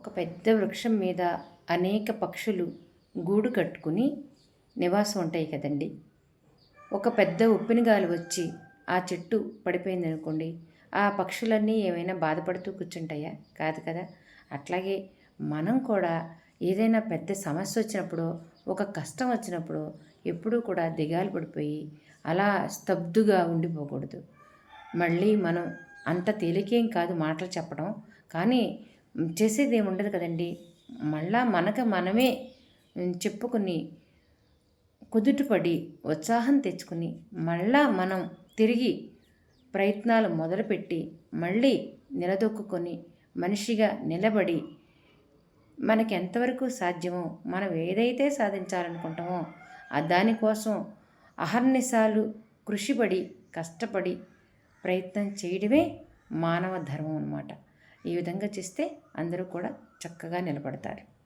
ఒక పెద్ద వృక్షం మీద అనేక పక్షులు గూడు కట్టుకుని నివాసం ఉంటాయి కదండి. ఒక పెద్ద ఉప్పిన గాలి వచ్చి ఆ చెట్టు పడిపోయింది అనుకోండి ఆ పక్షులన్నీ ఏమైనా బాధపడుతూ కూర్చుంటాయా? కాదు కదా. అట్లాగే మనం కూడా ఏదైనా పెద్ద సమస్య వచ్చినప్పుడు ఒక కష్టం వచ్చినప్పుడు ఎప్పుడూ కూడా దిగాలు పడిపోయి అలా స్తబ్దుగా ఉండిపోకూడదు. మళ్ళీ మనం అంత తేలికేం కాదు మాటలు చెప్పడం. కానీ చేసేది ఏమి ఉండదు కదండి. మళ్ళా మనకు మనమే చెప్పుకుని కుదుటపడి ఉత్సాహం తెచ్చుకుని మళ్ళా మనం తిరిగి ప్రయత్నాలు మొదలుపెట్టి మళ్ళీ నిలదొక్కుని మనిషిగా నిలబడి మనకి ఎంతవరకు సాధ్యమో మనం ఏదైతే సాధించాలనుకుంటామో దానికోసం అహర్నిశాలు కృషిపడి కష్టపడి ప్రయత్నం చేయడమే మానవ ధర్మం అన్నమాట. ఈ విధంగా చేస్తే అందరూ కూడా చక్కగా నిలబడతారు.